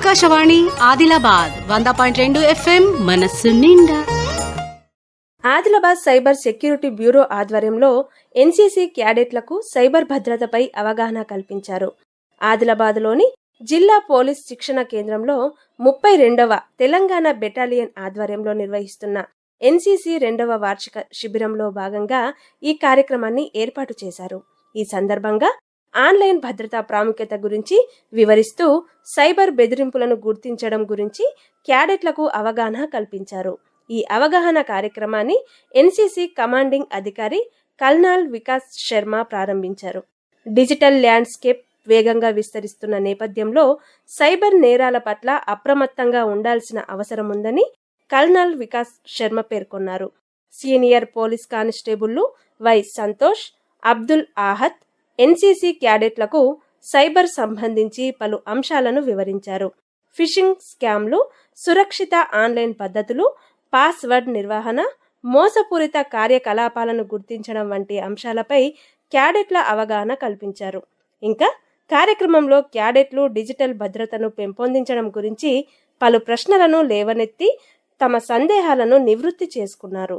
ఆకాశవాణి ఆదిలాబాద్ వంద పాయింట్ రెండు ఎఫ్ఎం మనస్సు నిండా. ఆదిలాబాద్ సైబర్ సెక్యూరిటీ బ్యూరో ఆధ్వర్యంలో ఎన్సీసీ క్యాడెట్లకు సైబర్ భద్రతపై అవగాహన కల్పించారు. ఆదిలాబాద్లోని జిల్లా పోలీస్ శిక్షణ కేంద్రంలో ముప్పై రెండవ తెలంగాణ బెటాలియన్ ఆధ్వర్యంలో నిర్వహిస్తున్న ఎన్సీసీ రెండవ వార్షిక శిబిరంలో భాగంగా ఈ కార్యక్రమాన్ని ఏర్పాటు చేశారు. ఈ సందర్భంగా ఆన్లైన్ భద్రతా ప్రాముఖ్యత గురించి వివరిస్తూ సైబర్ బెదిరింపులను గుర్తించడం గురించి క్యాడెట్లకు అవగాహన కల్పించారు. ఈ అవగాహన కార్యక్రమాన్ని ఎన్సీసీ కమాండింగ్ అధికారి కల్నాల్ వికాస్ శర్మ ప్రారంభించారు. డిజిటల్ ల్యాండ్స్కేప్ వేగంగా విస్తరిస్తున్న నేపథ్యంలో సైబర్ నేరాల పట్ల అప్రమత్తంగా ఉండాల్సిన అవసరం ఉందని కల్నాల్ వికాస్ శర్మ పేర్కొన్నారు. సీనియర్ పోలీస్ కానిస్టేబుళ్ళు వై సంతోష్ అబ్దుల్ ఆహత్ ఎన్సీసీ క్యాడెట్లకు సైబర్ సంబంధించి పలు అంశాలను వివరించారు. ఫిషింగ్ స్కామ్లు సురక్షిత ఆన్లైన్ పద్ధతులు పాస్వర్డ్ నిర్వహణ మోసపూరిత కార్యకలాపాలను గుర్తించడం వంటి అంశాలపై క్యాడెట్ల అవగాహన కల్పించారు. ఇంకా కార్యక్రమంలో క్యాడెట్లు డిజిటల్ భద్రతను పెంపొందించడం గురించి పలు ప్రశ్నలను లేవనెత్తి తమ సందేహాలను నివృత్తి చేసుకున్నారు.